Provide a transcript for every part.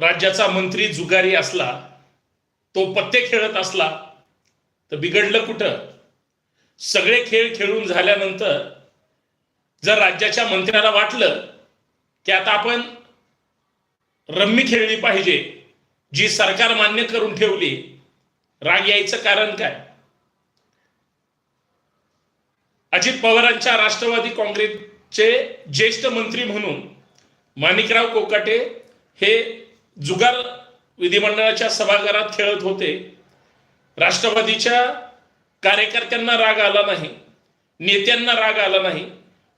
राज्याचा मंत्री जुगारी असला तो पत्ते खेळत असला तर बिघडलं कुठं? सगळे खेळ खेळून झाल्यानंतर जर राज्याच्या मंत्र्याला वाटलं की आता आपण रम्मी खेळली पाहिजे जी सरकार मान्य करून ठेवली राग यायचं कारण काय? अजित पवारांच्या राष्ट्रवादी काँग्रेसचे ज्येष्ठ मंत्री म्हणून माणिकराव कोकाटे हे जुगार विधिमंडळाच्या सभागारात खेळत होते. राष्ट्रवादीच्या कार्यकर्त्यांना राग आला नाही. नेत्यांना राग आला नाही.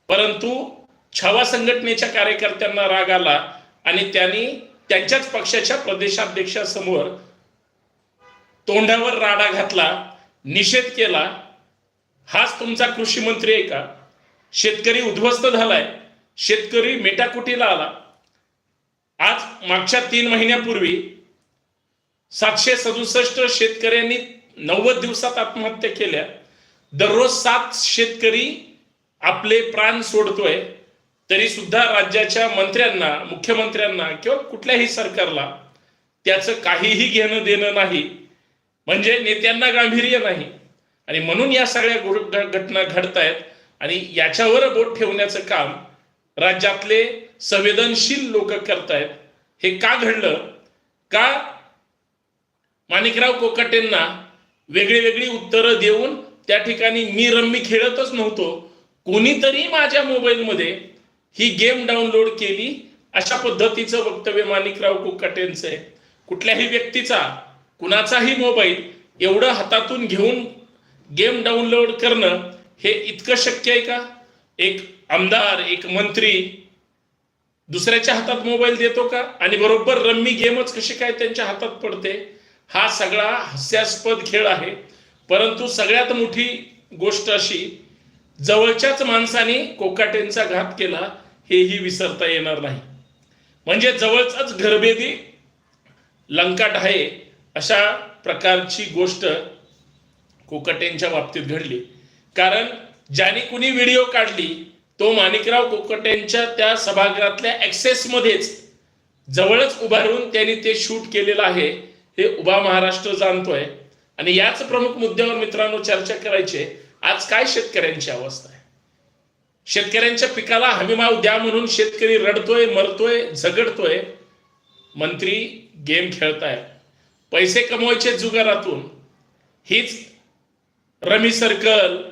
परंतु छावा संघटनेच्या कार्यकर्त्यांना राग आला आणि त्यांनी त्यांच्याच पक्षाच्या प्रदेशाध्यक्षासमोर तोंडावर राडा घातला निषेध केला. हाच तुमचा कृषी मंत्री आहे का? शेतकरी उद्ध्वस्त झालाय. शेतकरी मेटाकुटीला आला. आज मागच्या तीन महिन्यापूर्वी सातशे सदुसष्ट शेतकऱ्यांनी नव्वद दिवसात आत्महत्या केल्या. दररोज सात शेतकरी आपले प्राण सोडतोय. तरी सुद्धा राज्याच्या मंत्र्यांना मुख्यमंत्र्यांना किंवा कुठल्याही सरकारला त्याचं काहीही घेणं देणं नाही. म्हणजे नेत्यांना गांभीर्य नाही. आणि म्हणून या सगळ्या गो- घ- घटना घडतायत. आणि याच्यावर बोट ठेवण्याचं काम राज्यातले संवेदनशील लोक करतायत. हे का घडलं? का माणिकराव कोकाटेंना वेगळी वेगळी उत्तरं देऊन त्या ठिकाणी मी रम्मी खेळतच नव्हतो कोणीतरी माझ्या मोबाईलमध्ये ही गेम डाउनलोड केली अशा पद्धतीचं वक्तव्य माणिकराव कोकाटेंचं आहे. कुठल्याही व्यक्तीचा कुणाचाही मोबाईल एवढं हातातून घेऊन गेम डाउनलोड करणं हे इतकं शक्य आहे का? एक आमदार एक मंत्री दुसऱ्याच्या हातात मोबाईल देतो का? आणि बरोबर रम्मी गेमच कशी काय त्यांच्या हातात पडते? हा सगळा हास्यास्पद खेळ आहे. परंतु सगळ्यात मोठी गोष्ट अशी जवळच्याच माणसाने कोकाटेंचा घात केला हेही विसरता येणार नाही. म्हणजे जवळचाच घरभेदी लंकाट आहे अशा प्रकारची गोष्ट कोकाटेंच्या बाबतीत घडली. कारण ज्याने कुणी व्हिडिओ काढली तो माणिकराव कोकटेंच्या त्या सभागृहातल्या ॲक्सेसमध्येच जवळच उभारून त्यांनी ते शूट केलेलं आहे. हे उभा महाराष्ट्र जाणतोय. आणि याच प्रमुख मुद्द्यावर मित्रांनो चर्चा करायची आज काय शेतकऱ्यांची अवस्था आहे? शेतकऱ्यांच्या पिकाला हमीभाव द्या म्हणून शेतकरी रडतोय मरतोय झगडतोय. मंत्री गेम खेळताय पैसे कमवायचे जुगारातून. हीच रमी सर्कल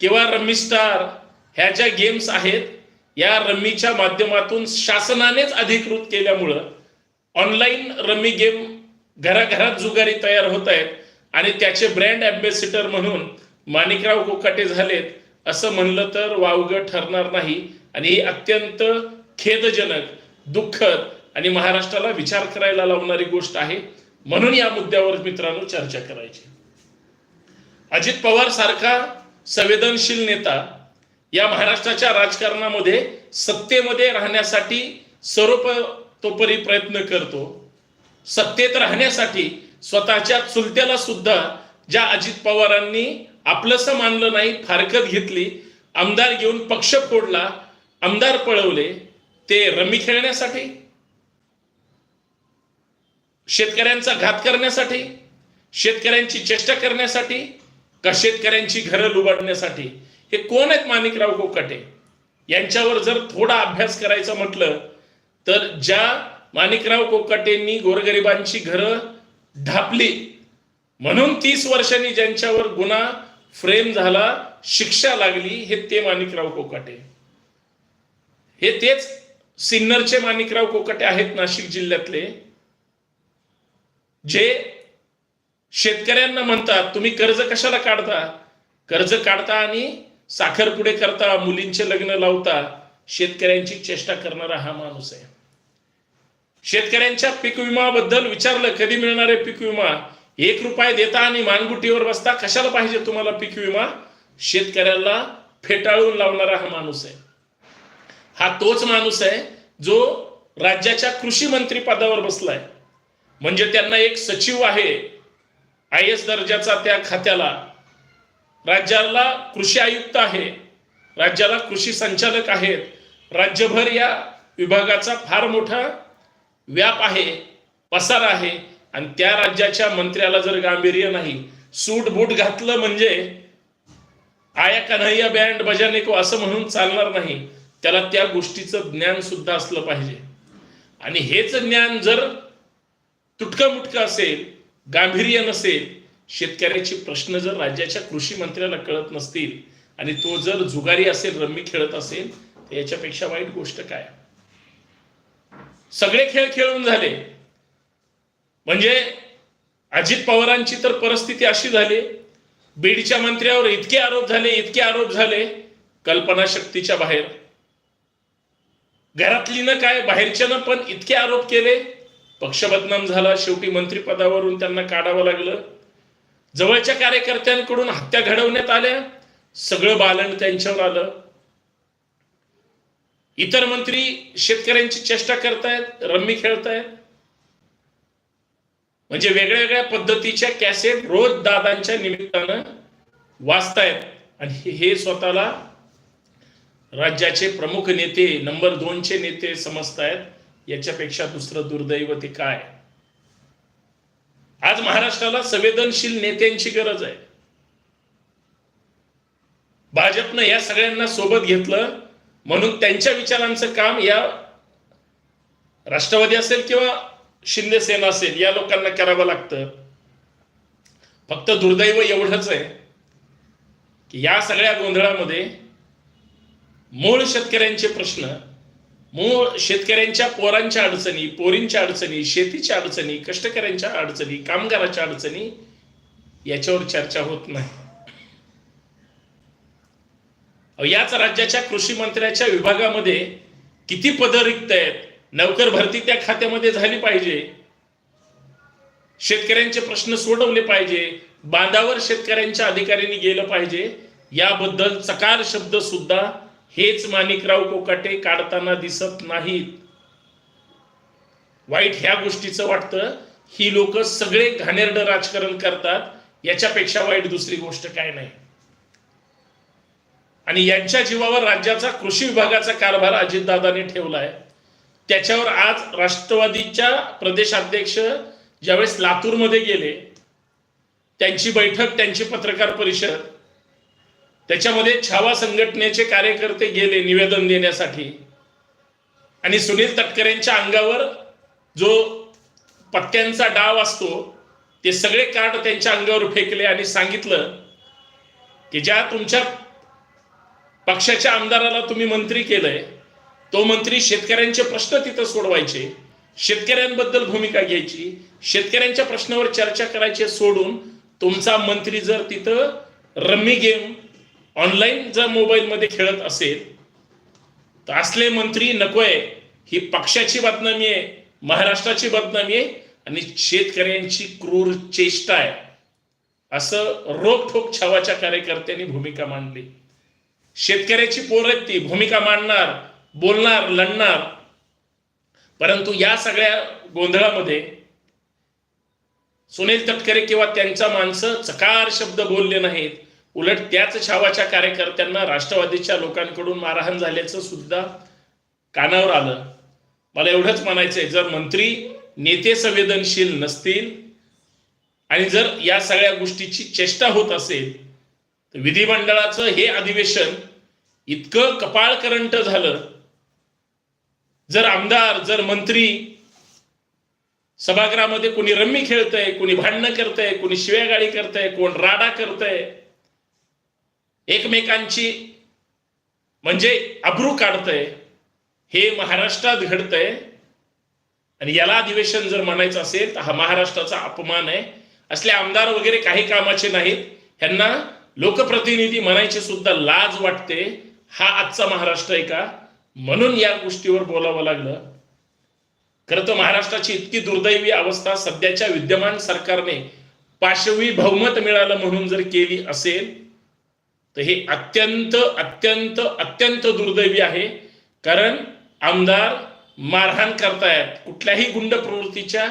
किंवा रमी स्टार ह्या ज्या गेम्स आहेत या रमीच्या माध्यमातून शासनानेच अधिकृत केल्यामुळं ऑनलाईन रमी गेम घराघरात जुगारी तयार होत आहेत आणि त्याचे ब्रँड अँबॅसिडर म्हणून माणिकराव कोकाटे झालेत असं म्हणलं तर वावगं ठरणार नाही आणि ही अत्यंत खेदजनक दुःखद आणि महाराष्ट्राला विचार करायला लावणारी गोष्ट आहे. म्हणून या मुद्द्यावर मित्रांनो चर्चा करायची. अजित पवार सारखा संवेदनशील नेता या महाराष्ट्राच्या राजकारणामध्ये सत्तेमध्ये राहण्यासाठी सर्वतोपरी प्रयत्न करतो. सत्तेत राहण्यासाठी स्वतःच्या चुलत्याला सुद्धा ज्या अजित पवारांनी आपलंसं मानलं नाही फारकत घेतली आमदार घेऊन पक्ष फोडला आमदार पळवले ते रमी खेळण्यासाठी शेतकऱ्यांचा घात करण्यासाठी शेतकऱ्यांची चेष्टा करण्यासाठी का शेतकऱ्यांची घरं लुबाडण्यासाठी? हे कोण आहेत माणिकराव कोकाटे यांच्यावर जर थोडा अभ्यास करायचा म्हटलं तर ज्या माणिकराव कोकाटेंनी गोरगरिबांची घरं ढापली म्हणून तीस वर्षांनी ज्यांच्यावर गुन्हा फ्रेम झाला शिक्षा लागली हे ते माणिकराव कोकाटे हे तेच सिन्नरचे माणिकराव कोकाटे आहेत नाशिक जिल्ह्यातले जे शेतकऱ्यांना म्हणतात तुम्ही कर्ज कशाला काढता? कर्ज काढता आणि साखरपुडे करता मुलींचे लग्न लावता शेतकऱ्यांची चेष्टा करणारा हा माणूस आहे. शेतकऱ्यांच्या पीक विमाबद्दल विचारलं कधी मिळणारे पीक विमा? एक रुपये देता आणि मानगुटीवर बसता कशाला पाहिजे तुम्हाला पीक विमा? शेतकऱ्याला फेटाळून लावणारा हा माणूस आहे. हा तोच माणूस आहे जो राज्याच्या कृषी मंत्री पदावर बसलाय. म्हणजे त्यांना एक सचिव आहे आय एस दर्जाचा त्या खात्याला. राज्याला कृषी आयुक्त आहे राज्याला कृषी संचालक आहेत राज्यभर या विभागाचा फार मोठा व्याप आहे पसार आहे. आणि त्या राज्याच्या मंत्र्याला जर गांभीर्य नाही सूट बूट घातलं म्हणजे आया कन्हैया बँड बजाने को असं म्हणून चालणार नाही. त्याला त्या गोष्टीचं ज्ञान सुद्धा असलं पाहिजे. आणि हेच ज्ञान जर तुटकं मुटकं असेल गांभीर्य नसेल शेतकऱ्याचे प्रश्न जर राज्याच्या कृषी मंत्र्याला कळत नसतील आणि तो जर जुगारी असेल रम्मी खेळत असेल तर याच्यापेक्षा वाईट गोष्ट काय? सगळे खेळ खेळून झाले. म्हणजे अजित पवारांची तर परिस्थिती अशी झाली. बीडच्या मंत्र्यावर इतके आरोप झाले इतके आरोप झाले कल्पना शक्तीच्या बाहेर. घरातलीनं काय बाहेरच्यानं पण इतके आरोप केले. पक्ष बदनाम झाला शेवटी मंत्रिपदावरून त्यांना काढावं लागलं. जवळच्या कार्यकर्त्यांकडून हत्या घडवण्यात आल्या. सगळं बालन त्यांच्यावर आलं. इतर मंत्री शेतकऱ्यांची चेष्टा करतायत रम्मी खेळतायत. म्हणजे वेगळ्या वेगळ्या पद्धतीच्या कॅसेट रोज दादांच्या निमित्तानं वाचतायत आणि हे- हे स्वतःला राज्याचे प्रमुख नेते नंबर दोनचे नेते समजतायत. याच्यापेक्षा दुसरं दुर्दैव ते काय? आज महाराष्ट्राला संवेदनशील नेत्यांची गरज आहे. भाजपनं या सगळ्यांना सोबत घेतलं म्हणून त्यांच्या विचारांचं काम या राष्ट्रवादी असेल किंवा शिंदे सेना असेल या लोकांना करावं लागतं. फक्त दुर्दैव एवढंच आहे की या सगळ्या गोंधळामध्ये मूळ शेतकऱ्यांचे प्रश्न मूळ शेतकऱ्यांच्या पोरांच्या अडचणी पोरींच्या अडचणी शेतीच्या अडचणी कष्टकऱ्यांच्या अडचणी कामगाराच्या अडचणी याच्यावर चर्चा होत नाही. याच राज्याच्या कृषी मंत्र्याच्या विभागामध्ये किती पद रिक्त आहेत? नौकर भरती त्या खात्यामध्ये झाली पाहिजे. शेतकऱ्यांचे प्रश्न सोडवले पाहिजे. बांधावर शेतकऱ्यांच्या अधिकाऱ्यांनी गेलं पाहिजे. याबद्दल चकार शब्द सुद्धा हेच माणिकराव कोकाटे काढताना दिसत नाहीत. वाईट ह्या गोष्टीचं वाटतं ही लोक सगळे घाणेरड राजकारण करतात याच्यापेक्षा वाईट दुसरी गोष्ट काय नाही. आणि यांच्या जीवावर राज्याचा कृषी विभागाचा कारभार अजितदादांनी ठेवलाय. त्याच्यावर आज राष्ट्रवादीच्या प्रदेशाध्यक्ष ज्यावेळेस लातूरमध्ये गेले त्यांची बैठक त्यांची पत्रकार परिषद त्याच्यामध्ये छावा संघटनेचे कार्यकर्ते गेले निवेदन देण्यासाठी. आणि सुनील तटकरेंच्या अंगावर जो पत्त्यांचा डाव असतो ते सगळे कार्ड त्यांच्या अंगावर फेकले आणि सांगितलं की ज्या तुमच्या पक्षाच्या आमदाराला तुम्ही मंत्री केलंय तो मंत्री शेतकऱ्यांचे प्रश्न तिथं सोडवायचे शेतकऱ्यांबद्दल भूमिका घ्यायची शेतकऱ्यांच्या प्रश्नावर चर्चा करायची सोडून तुमचा मंत्री जर तिथं रम्मी गेम ऑनलाईन जर मोबाईलमध्ये खेळत असेल तर असले मंत्री नकोय. ही पक्षाची बदनामी आहे महाराष्ट्राची बदनामी आहे आणि शेतकऱ्यांची क्रूर चेष्टा आहे. असं रोखोक छावाच्या कार्यकर्त्यांनी भूमिका मांडली. शेतकऱ्याची पोर आहेत ती भूमिका मांडणार बोलणार लढणार. परंतु या सगळ्या गोंधळामध्ये सुनील तटकरे किंवा त्यांचा माणसं चकार शब्द बोलले नाहीत. उलट त्याच छावाच्या कार्यकर्त्यांना राष्ट्रवादीच्या लोकांकडून मारहाण झाल्याचं सुद्धा कानावर आलं. मला एवढंच म्हणायचंय जर मंत्री नेते संवेदनशील नसतील आणि जर या सगळ्या गोष्टीची चेष्टा होत असेल तर विधिमंडळाचं हे अधिवेशन इतकं कपाळकरंट झालं. जर आमदार जर मंत्री सभागृहामध्ये कोणी रम्मी खेळतंय कोणी भांडणं करतंय कोणी शिव्यागाळी करतंय कोण राडा करतंय एकमेकांची म्हणजे अब्रू काढतंय हे महाराष्ट्रात घडतंय. आणि याला अधिवेशन जर म्हणायचं असेल तर हा महाराष्ट्राचा अपमान आहे. असले आमदार वगैरे काही कामाचे नाहीत ह्यांना लोकप्रतिनिधी म्हणायची सुद्धा लाज वाटते. हा आजचा महाराष्ट्र आहे का? म्हणून या गोष्टीवर बोलावं लागलं. खरं तर महाराष्ट्राची इतकी दुर्दैवी अवस्था सध्याच्या विद्यमान सरकारने पाशवी बहुमत मिळालं म्हणून जर केली असेल तर हे अत्यंत अत्यंत अत्यंत दुर्दैवी आहे. कारण आमदार मारहाण करतायत. कुठल्याही गुंड प्रवृत्तीच्या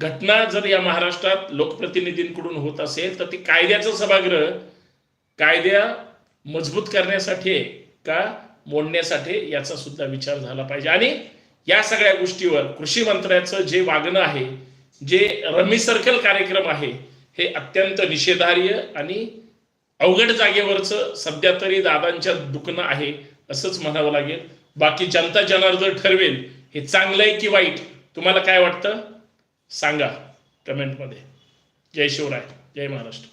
घटना जर या महाराष्ट्रात लोकप्रतिनिधींकडून होत असेल तर ती कायद्याचं सभागृह कायद्या मजबूत करण्यासाठी का मोडण्यासाठी याचा सुद्धा विचार झाला पाहिजे. आणि या सगळ्या गोष्टीवर कृषी मंत्र्याचं जे वागणं आहे जे रमी सर्कल कार्यक्रम आहे हे अत्यंत निषेधार्य आणि अवघड जागेवरचं सध्या तरी दादांच्या दुखणं आहे असंच म्हणावं लागेल. बाकी जनता जनार्दन ठरवेल हे चांगलं आहे की वाईट? तुम्हाला काय वाटतं? सांगा कमेंटमध्ये. जय शिवराय. जय महाराष्ट्र.